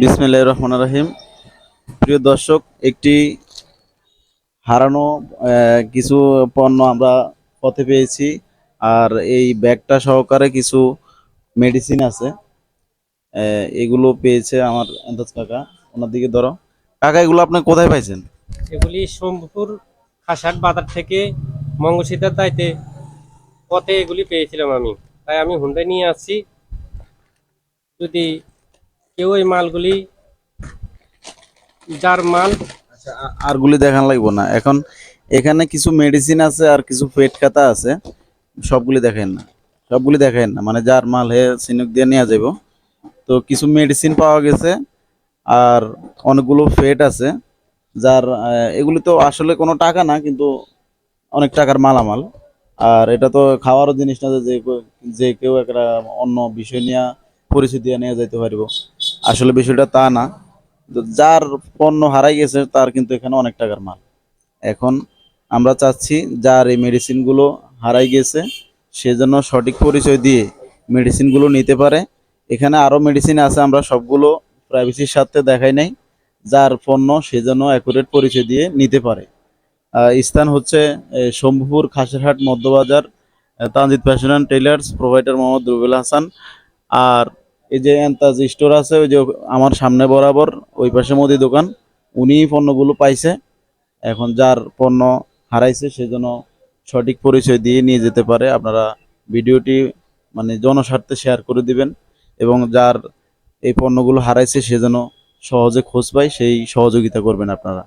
বিসমিল্লাহ রহমান রাহিম। প্রিয় দর্শক, একটি হারানো কিছু পণ্য আমরা পথে পেয়েছি আর এই ব্যাগটা সহকারে কিছু মেডিসিন আছে। এগুলো পেয়েছে আমার আন্দাজ কাকা। ওনার দিকে ধরো। কাকা, এগুলো আপনি কোথায় পাইছেন? এগুলি সোমপুর খাসাট বাজার থেকে মঙ্গলসিদ্ধার দাইতে পথে এগুলি পেয়েছিলাম আমি। তাই আমি হুন্ডাই নিয়ে আসছি। যদি কেউ এই মালগুলি, যার মাল আচ্ছা আরগুলি দেখান লাগবো না। এখন এখানে কিছু মেডিসিন আছে আর কিছু পেট কাটা আছে। সবগুলি দেখেন না। সবগুলি দেখেন না। মানে যার মাল হে সিনুক দিয়ে নিয়ে যাব তো কিছু মেডিসিন পাওয়া গেছে আর অনেকগুলো ফেট আছে। যার এগুলি তো আসলে কোনো টাকা না, কিন্তু অনেক টাকার মালামাল। আর এটা তো খাওয়ারও জিনিস না যে যে কেউ- একটা অন্য বিষয় নিয়ে পরিচয় দিয়ে নিয়ে যেতে পারব। আসলে বিষয়টা তা না। যার পণ্য হারাই গেছে তার কিন্তু এখানে অনেক টাকার মাল। এখন আমরা চাচ্ছি যার এই মেডিসিনগুলো হারাই গেছে সেজন্য সঠিক পরিচয় দিয়ে মেডিসিনগুলো নিতে পারে। এখানে আরও মেডিসিন আছে আমরা সবগুলো প্রাইভেসির সাথে দেখাই নাই। যার পণ্য সেজন্য অ্যাকুরেট পরিচয় দিয়ে নিতে পারে। স্থান হচ্ছে শম্ভুপুর খাসেরহাট মধ্যবাজার আহ, Tanjid fashion and tailors provider Mohammad Rubel Hasan. আর এই যে এন্তাজ স্টোর আছে, ওই যে আমার সামনে বরাবর, ওই পাশে মুদি দোকান উনি পণ্যগুলো পাইছে। এখন যার পণ্য হারাইছে সেজন্য সঠিক পরিচয় দিয়ে নিয়ে যেতে পারে। আপনারা ভিডিওটি মানে জনস্বার্থে শেয়ার করে দিবেন এবং যার এই পণ্যগুলো হারাইছে সেজন্য সহজে খোঁজ পায়, সেই সহযোগিতা করবেন আপনারা।